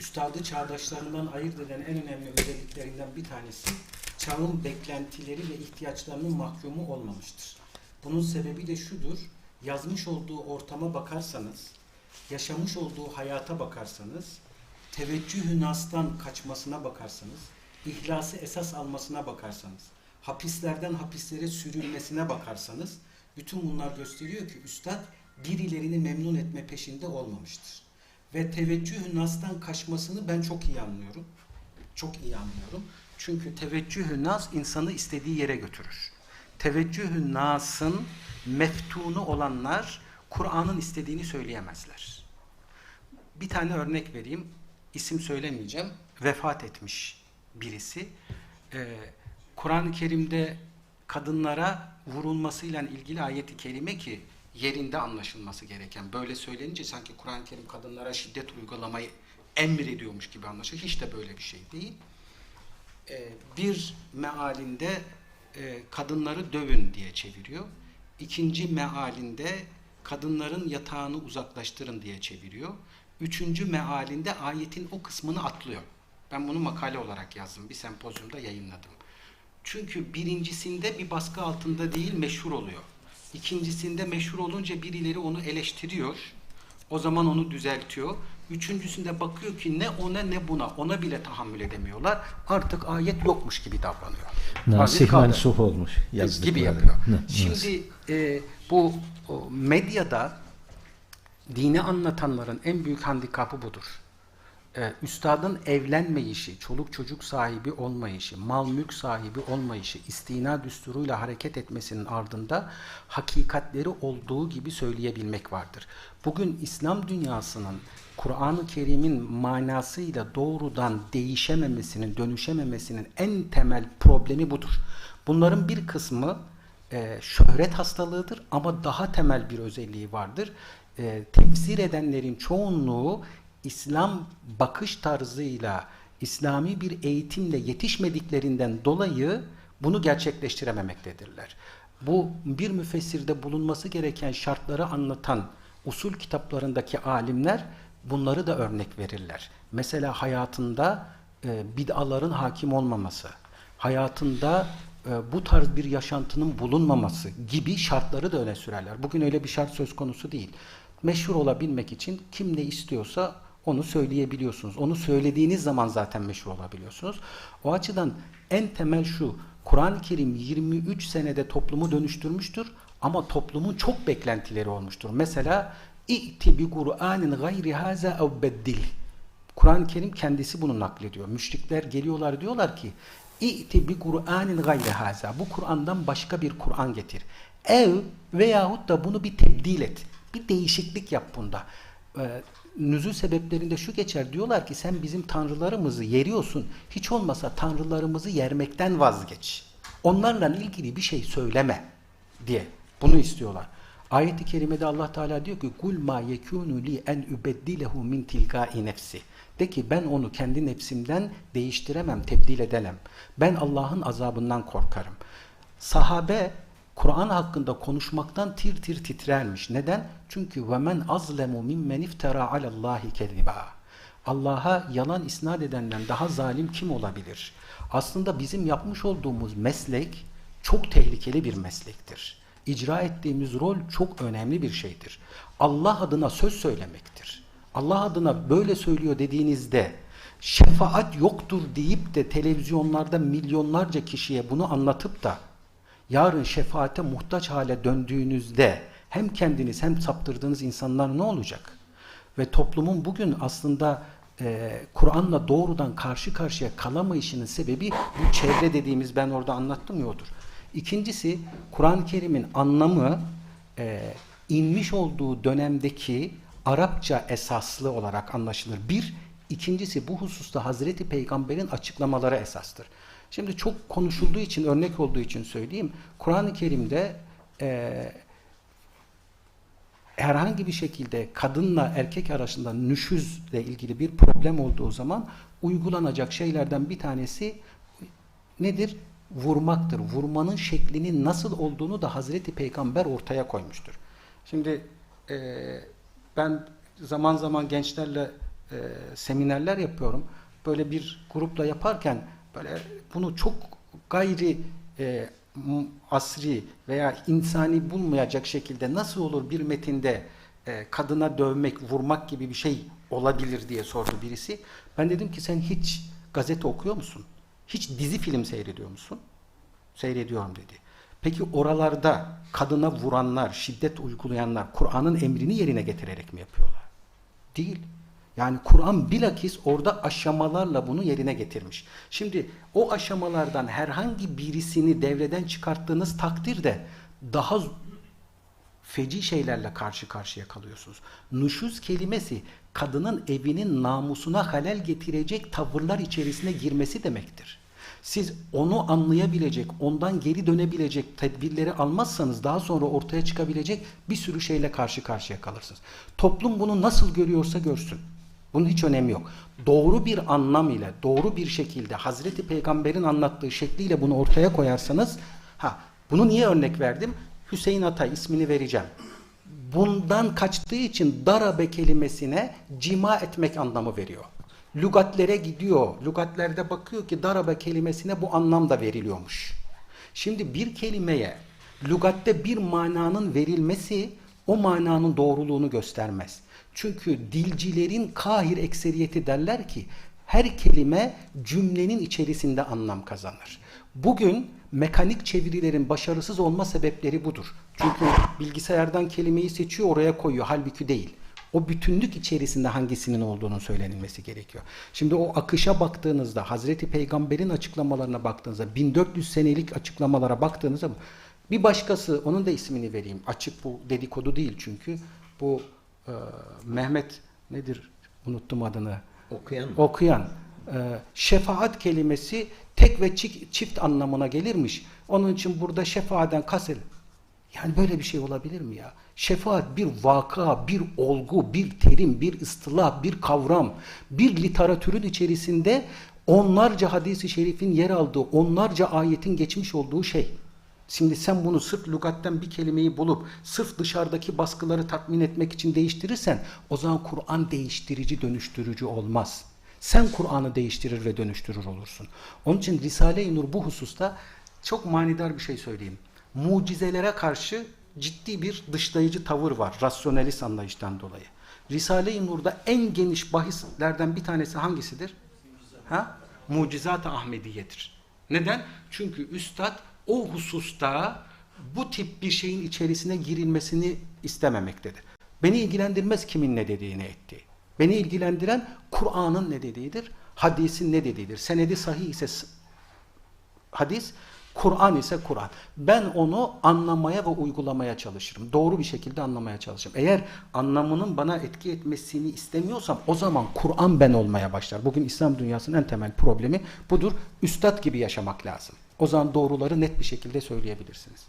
üstadı çağdaşlarından ayırt eden en önemli özelliklerinden bir tanesi çağın beklentileri ve ihtiyaçlarının mahkumu olmamıştır. Bunun sebebi de şudur, yazmış olduğu ortama bakarsanız, yaşamış olduğu hayata bakarsanız, teveccühü nastan kaçmasına bakarsanız, ihlası esas almasına bakarsanız, hapislerden hapislere sürülmesine bakarsanız, bütün bunlar gösteriyor ki üstad birilerini memnun etme peşinde olmamıştır. Ve teveccühü nastan kaçmasını ben çok iyi anlıyorum. Çok iyi anlıyorum. Çünkü teveccühü nas insanı istediği yere götürür. Teveccühü nasın meftunu olanlar Kur'an'ın istediğini söyleyemezler. Bir tane örnek vereyim. İsim söylemeyeceğim. Vefat etmiş birisi. Ee, Kur'an-ı Kerim'de kadınlara vurulmasıyla ilgili ayeti kerime ki yerinde anlaşılması gereken. Böyle söylenince sanki Kur'an-ı Kerim kadınlara şiddet uygulamayı emrediyormuş gibi anlaşılıyor. Hiç de böyle bir şey değil. Ee, bir mealinde e, kadınları dövün diye çeviriyor. İkinci mealinde kadınların yatağını uzaklaştırın diye çeviriyor. Üçüncü mealinde ayetin o kısmını atlıyor. Ben bunu makale olarak yazdım. Bir sempozyumda yayınladım. Çünkü birincisinde bir baskı altında değil meşhur oluyor. İkincisinde meşhur olunca birileri onu eleştiriyor. O zaman onu düzeltiyor. Üçüncüsünde bakıyor ki ne ona ne buna ona bile tahammül edemiyorlar. Artık ayet yokmuş gibi davranıyor. Nasih mansuh olmuş gibi yapıyor. Şimdi e, bu medyada dini anlatanların en büyük handikapı budur. E, üstadın evlenmeyişi, çoluk çocuk sahibi olmayışı, mal mülk sahibi olmayışı, istina düsturuyla hareket etmesinin ardında hakikatleri olduğu gibi söyleyebilmek vardır. Bugün İslam dünyasının Kur'an-ı Kerim'in manasıyla doğrudan değişememesinin, dönüşememesinin en temel problemi budur. Bunların bir kısmı e, şöhret hastalığıdır ama daha temel bir özelliği vardır. E, tefsir edenlerin çoğunluğu İslam bakış tarzıyla, İslami bir eğitimle yetişmediklerinden dolayı bunu gerçekleştirememektedirler. Bu bir müfessirde bulunması gereken şartları anlatan usul kitaplarındaki alimler bunları da örnek verirler. Mesela hayatında e, bid'aların hakim olmaması, hayatında e, bu tarz bir yaşantının bulunmaması gibi şartları da öne sürerler. Bugün öyle bir şart söz konusu değil. Meşhur olabilmek için kim ne istiyorsa onu söyleyebiliyorsunuz. Onu söylediğiniz zaman zaten meşhur olabiliyorsunuz. O açıdan en temel şu, Kur'an-ı Kerim 23 senede toplumu dönüştürmüştür ama toplumun çok beklentileri olmuştur. Mesela İ'ti bi Kur'anin gayri haza ev beddil. Kur'an-ı Kerim kendisi bunu naklediyor. Müşrikler geliyorlar diyorlar ki İ'ti bi Kur'anin gayri haza. Bu Kur'an'dan başka bir Kur'an getir. Ev veyahut da bunu bir tebdil et. Bir değişiklik yap bunda. Ee, nüzul sebeplerinde şu geçer. Diyorlar ki sen bizim tanrılarımızı yeriyorsun. Hiç olmasa tanrılarımızı yermekten vazgeç. Onlarla ilgili bir şey söyleme diye. Bunu istiyorlar. Ayet-i kerimede Allah Teala diyor ki kul ma yekunu li en ubeddilehu min tilgai nefsi. De ki ben onu kendi nefsimden değiştiremem, tebdil edemem. Ben Allah'ın azabından korkarım. Sahabe Kur'an hakkında konuşmaktan tir tir titrermiş. Neden? Çünkü ve men azlemu mimmen iftara alallahi keziba. Allah'a yalan isnat edenden daha zalim kim olabilir? Aslında bizim yapmış olduğumuz meslek çok tehlikeli bir meslektir. İcra ettiğimiz rol çok önemli bir şeydir. Allah adına söz söylemektir. Allah adına böyle söylüyor dediğinizde şefaat yoktur deyip de televizyonlarda milyonlarca kişiye bunu anlatıp da yarın şefaate muhtaç hale döndüğünüzde hem kendiniz hem saptırdığınız insanlar ne olacak? Ve toplumun bugün aslında e, Kur'an'la doğrudan karşı karşıya kalamayışının sebebi bu çevre dediğimiz ben orada anlattım ya odur. İkincisi Kur'an-ı Kerim'in anlamı e, inmiş olduğu dönemdeki Arapça esaslı olarak anlaşılır. Bir, ikincisi bu hususta Hazreti Peygamber'in açıklamaları esastır. Şimdi çok konuşulduğu için, örnek olduğu için söyleyeyim. Kur'an-ı Kerim'de e, herhangi bir şekilde kadınla erkek arasında nüşüzle ilgili bir problem olduğu zaman uygulanacak şeylerden bir tanesi nedir? Vurmaktır. Vurmanın şeklinin nasıl olduğunu da Hazreti Peygamber ortaya koymuştur. Şimdi e, ben zaman zaman gençlerle e, seminerler yapıyorum. Böyle bir grupla yaparken böyle bunu çok gayri e, asri veya insani bulmayacak şekilde nasıl olur bir metinde e, kadına dövmek, vurmak gibi bir şey olabilir diye sordu birisi. Ben dedim ki sen hiç gazete okuyor musun? Hiç dizi film seyrediyor musun? Seyrediyorum dedi. Peki oralarda kadına vuranlar, şiddet uygulayanlar Kur'an'ın emrini yerine getirerek mi yapıyorlar? Değil. Yani Kur'an bilakis orada aşamalarla bunu yerine getirmiş. Şimdi o aşamalardan herhangi birisini devreden çıkarttığınız takdirde daha feci şeylerle karşı karşıya kalıyorsunuz. Nuşuz kelimesi kadının evinin namusuna halel getirecek tavırlar içerisine girmesi demektir. Siz onu anlayabilecek, ondan geri dönebilecek tedbirleri almazsanız daha sonra ortaya çıkabilecek bir sürü şeyle karşı karşıya kalırsınız. Toplum bunu nasıl görüyorsa görsün. Bunun hiç önemi yok. Doğru bir anlam ile, doğru bir şekilde Hazreti Peygamber'in anlattığı şekliyle bunu ortaya koyarsanız, ha bunu niye örnek verdim? Hüseyin Atay ismini vereceğim. Bundan kaçtığı için darabe kelimesine cima etmek anlamı veriyor. Lügatlere gidiyor. Lügatlerde bakıyor ki darabe kelimesine bu anlam da veriliyormuş. Şimdi bir kelimeye lügatte bir mananın verilmesi o mananın doğruluğunu göstermez. Çünkü dilcilerin kahir ekseriyeti derler ki her kelime cümlenin içerisinde anlam kazanır. Bugün mekanik çevirilerin başarısız olma sebepleri budur. Çünkü bilgisayardan kelimeyi seçiyor oraya koyuyor halbuki değil. O bütünlük içerisinde hangisinin olduğunun söylenilmesi gerekiyor. Şimdi o akışa baktığınızda, Hazreti Peygamber'in açıklamalarına baktığınızda, 1400 senelik açıklamalara baktığınızda bir başkası, onun da ismini vereyim. Açık bu dedikodu değil çünkü. Bu e, Mehmet nedir? Unuttum adını. Okuyan mı? Okuyan. E, şefaat kelimesi tek ve çift, çift anlamına gelirmiş. Onun için burada şefaaden kasır. Yani böyle bir şey olabilir mi ya? Şefaat bir vaka, bir olgu, bir terim, bir ıstılah, bir kavram, bir literatürün içerisinde onlarca hadisi şerifin yer aldığı, onlarca ayetin geçmiş olduğu şey. Şimdi sen bunu sırf lügatten bir kelimeyi bulup sırf dışarıdaki baskıları tatmin etmek için değiştirirsen o zaman Kur'an değiştirici, dönüştürücü olmaz. Sen Kur'an'ı değiştirir ve dönüştürür olursun. Onun için Risale-i Nur bu hususta çok manidar bir şey söyleyeyim. Mucizelere karşı ciddi bir dışlayıcı tavır var rasyonelist anlayıştan dolayı. Risale-i Nur'da en geniş bahislerden bir tanesi hangisidir? Ha? Mucizat-ı Ahmediye'dir. Neden? Çünkü üstad o hususta bu tip bir şeyin içerisine girilmesini istememektedir. Beni ilgilendirmez kimin ne dediğini ettiği. Beni ilgilendiren Kur'an'ın ne dediğidir, hadisin ne dediğidir. Senedi sahih ise hadis, Kur'an ise Kur'an. Ben onu anlamaya ve uygulamaya çalışırım. Doğru bir şekilde anlamaya çalışırım. Eğer anlamının bana etki etmesini istemiyorsam o zaman Kur'an ben olmaya başlar. Bugün İslam dünyasının en temel problemi budur. Üstad gibi yaşamak lazım. O zaman doğruları net bir şekilde söyleyebilirsiniz.